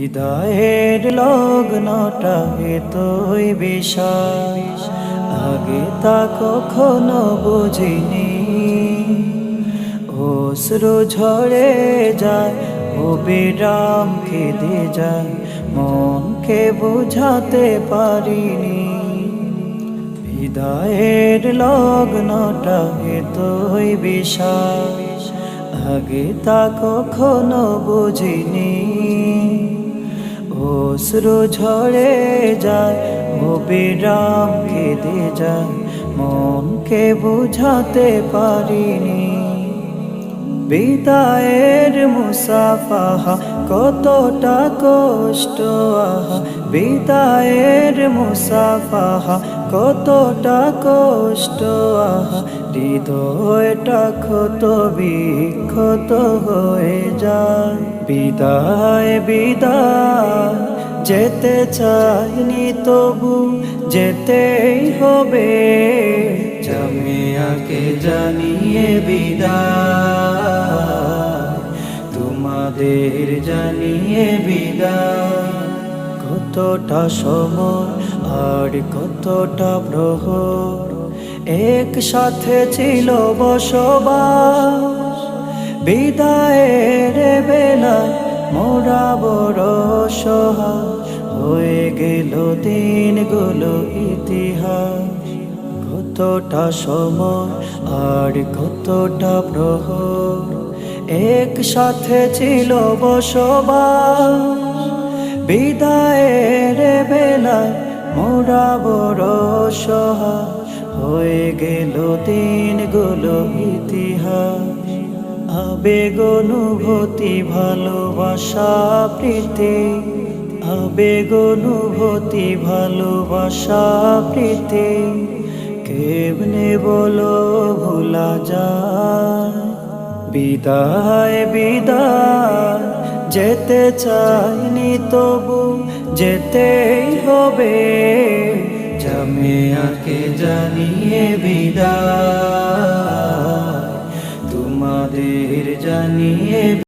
হৃদয়ের লগ্নটা এতই বিশাল আগে তা কখনো বুঝিনি। অশ্রু ঝরে যায়, ও বিরাম খেদে যায়। মনকে বোঝাতে পারিনি। হৃদয়ের লগ্নটা এতই বিশাল আগে তা কখনো বুঝিনি। অশ্রু ঝরে যায় ও রাম খেদে যায়। মনকে বোঝাতে পারিনি। বিদায়ের মুসাফাহা, কতটা কষ্ট, আহা। বিদায়ের মুসাফাহা, কতটা কষ্ট, আহা। হৃদয়টা ক্ষত বিক্ষত হয়ে যায়। বিদায় বিদায়, যেতে চাইনি তবু যেতেই হবে। জামিয়াকে জানিয়ে বিদায়। তোমাদের জানিয়ে বিদায় কতটা সময় আর কতটা প্রহর। একসাথে ছিল বসবাস। বিদায়ের বেলায় মোরা বড় সহায় হয়ে গেল দিনগুলো ইতিহাস। কতটা সময় আর কতটা প্রহর। একসাথে ছিল বসবাস। বিদায়ের বেলায় মোরা বড় সহায় হয়ে গেল দিনগুলো ইতিহাস। আবেগ, অনুভূতি, ভালোবাসা, প্রীতি। আবেগ, অনুভূতি, ভালোবাসা, প্রীতি। কেমনে বলো, ভোলা যায়। বিদায় বিদায় যেতে চাইনি তবু যেতেই হবে। জামিয়াকে জানিয়ে বিদায় তোমাদের জানিয়ে